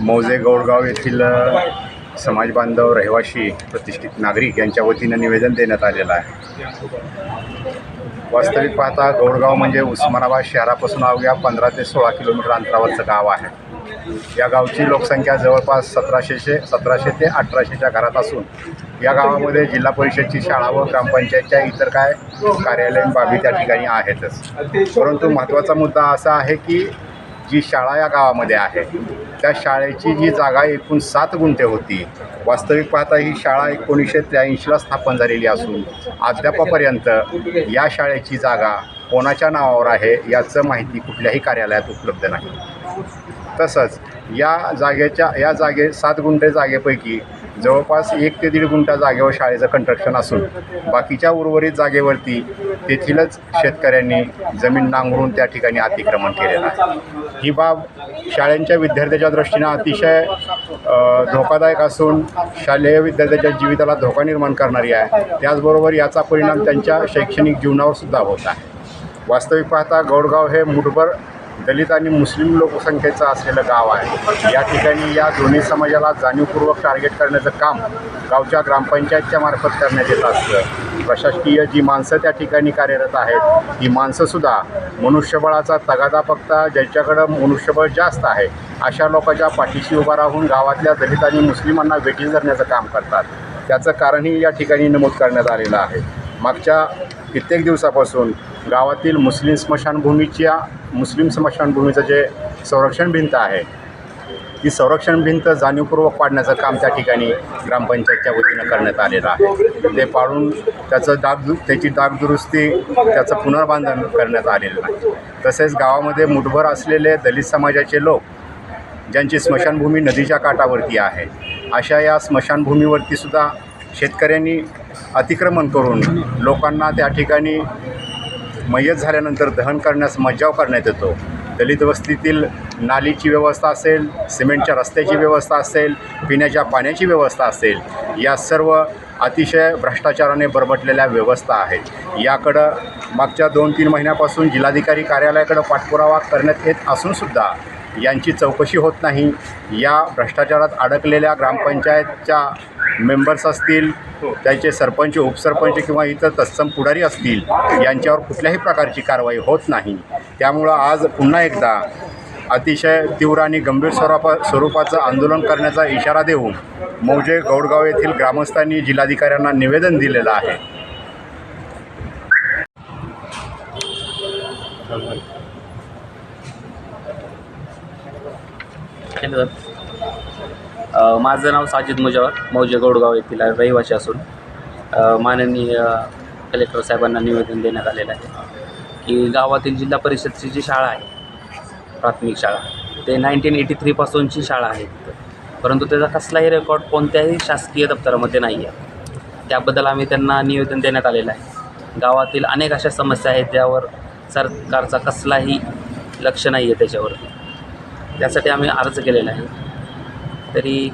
मौजे गौडगाव येथील समाजबांधव समाज बांधव रहिवाशी प्रतिष्ठित नागरिक यांच्या वतीनं निवेदन देण्यात आलेलं आहे. वास्तविक पाहता गौडगाव म्हणजे उस्मानाबाद शहरापासून अवघ्या पंधरा ते सोळा किलोमीटर अंतरावरचं गाव आहे. या गावची लोकसंख्या जवळपास सतराशेशे सतराशे ते अठराशेच्या घरात असून या गावामध्ये जिल्हा परिषदची शाळा व ग्रामपंचायतच्या इतर काय कार्यालयीन बाबी त्या ठिकाणी आहेतच. परंतु महत्त्वाचा मुद्दा असा आहे की जी शाळा या गावामध्ये आहे त्या शाळेची जी जागा एकूण सात गुंठे होती. वास्तविक पाहता ही शाळा एकोणीसशे त्र्याऐंशीला स्थापन झालेली असून अद्यापापर्यंत या शाळेची जागा कोणाच्या नावावर आहे याचं माहिती कुठल्याही कार्यालयात उपलब्ध नाही. तसंच या जागेच्या या जागे सात गुंठे जागेपैकी जवळपास एक ते दीड गुंठा जागेवर शाळेचं कंस्ट्रक्शन असून बाकीच्या उर्वरित जागेवरती तेथीलच शेतकऱ्यांनी जमीन नांगरून त्या ठिकाणी अतिक्रमण केलेलं आहे. ही बाब शाळेंच्या विद्यार्थ्याच्या दृष्टीनं अतिशय धोकादायक असून शालेय विद्यार्थ्याच्या जीविताला धोका निर्माण करणारी आहे. त्याचबरोबर याचा परिणाम त्यांच्या शैक्षणिक जीवनावर सुद्धा होत आहे. वास्तविक पाहता गौडगाव हे मुठभर दलित आणि मुस्लिम लोकसंख्येचं असलेलं गाव आहे. या ठिकाणी या दोन्ही समाजाला जाणीवपूर्वक टार्गेट करण्याचं काम गावच्या ग्रामपंचायतच्या मार्फत करण्यात येत असतं. प्रशासकीय जी माणसं त्या ठिकाणी कार्यरत आहेत ही माणसंसुद्धा मनुष्यबळाचा तगादा फक्त ज्यांच्याकडं मनुष्यबळ जास्त आहे अशा लोकांच्या पाठीशी उभा राहून गावातल्या दलित आणि मुस्लिमांना वेठीस धरण्याचं काम करतात. त्याचं कारणही या ठिकाणी नमूद करण्यात आलेलं आहे. मागच्या कित्येक दिवसापासून गावातील मुस्लिम स्मशानभूमीच्या मुस्लिम स्मशानभूमीचं जे संरक्षण भिंत आहे ती संरक्षण भिंत जाणीवपूर्वक पाडण्याचं काम त्या ठिकाणी ग्रामपंचायतच्या वतीनं करण्यात आलेलं आहे. ते पाडून त्याचं डाग त्याची दागदुरुस्ती त्याचं पुनर्बांधन करण्यात आलेलं आहे. तसेच गावामध्ये मुठभर असलेले दलित समाजाचे लोक ज्यांची स्मशानभूमी नदीच्या काठावरती आहे अशा या स्मशानभूमीवरती सुद्धा शेतकऱ्यांनी अतिक्रमण करून लोकांना त्या ठिकाणी मयत झाल्यानंतर दहन करण्यास मज्जाव करण्यात येतो. दलित वस्तीतील नालीची व्यवस्था असेल सिमेंटच्या रस्त्याची व्यवस्था असेल पिण्याच्या पाण्याची व्यवस्था असेल या सर्व अतिशय भ्रष्टाचाराने बरबटलेल्या व्यवस्था आहेत याकडं मागच्या दोन तीन महिन्यापासून जिल्हाधिकारी कार्यालयाकडं पाठपुरावा करण्यात येत असूनसुद्धा यांची चौकशी होत नाही. या भ्रष्टाचारात अडकलेल्या ग्रामपंचायतच्या मेंबर्स असतील त्यांचे सरपंच उपसरपंच किंवा इतर तत्सम पुढारी असतील यांच्यावर कुठल्याही प्रकारची कारवाई होत नाही. त्यामुळं आज पुन्हा एकदा अतिशय तीव्र आणि गंभीर स्वरूपा स्वरूपाचं आंदोलन करण्याचा इशारा देऊन मौजे गौडगाव येथील ग्रामस्थांनी जिल्हाधिकाऱ्यांना निवेदन दिलेलं आहे. केलं जातं. माझं नाव साजिद मुजावर मौजे गौडगाव येथील रहिवासी असून. माननीय कलेक्टर साहेबांना निवेदन देण्यात आलेलं आहे की गावातील जिल्हा परिषदची जी शाळा आहे प्राथमिक शाळा ते नाईन्टीन एटी थ्रीपासूनची शाळा आहे तिथं. परंतु त्याचा कसलाही रेकॉर्ड कोणत्याही शासकीय दप्तरामध्ये नाही आहे. त्याबद्दल आम्ही त्यांना निवेदन देण्यात आलेलं आहे. गावातील अनेक अशा समस्या आहेत ज्यावर सरकारचा कसलाही लक्ष नाही आहे त्याच्यावरती. त्यासाठी आम्ही अर्ज केलेला आहे. तरी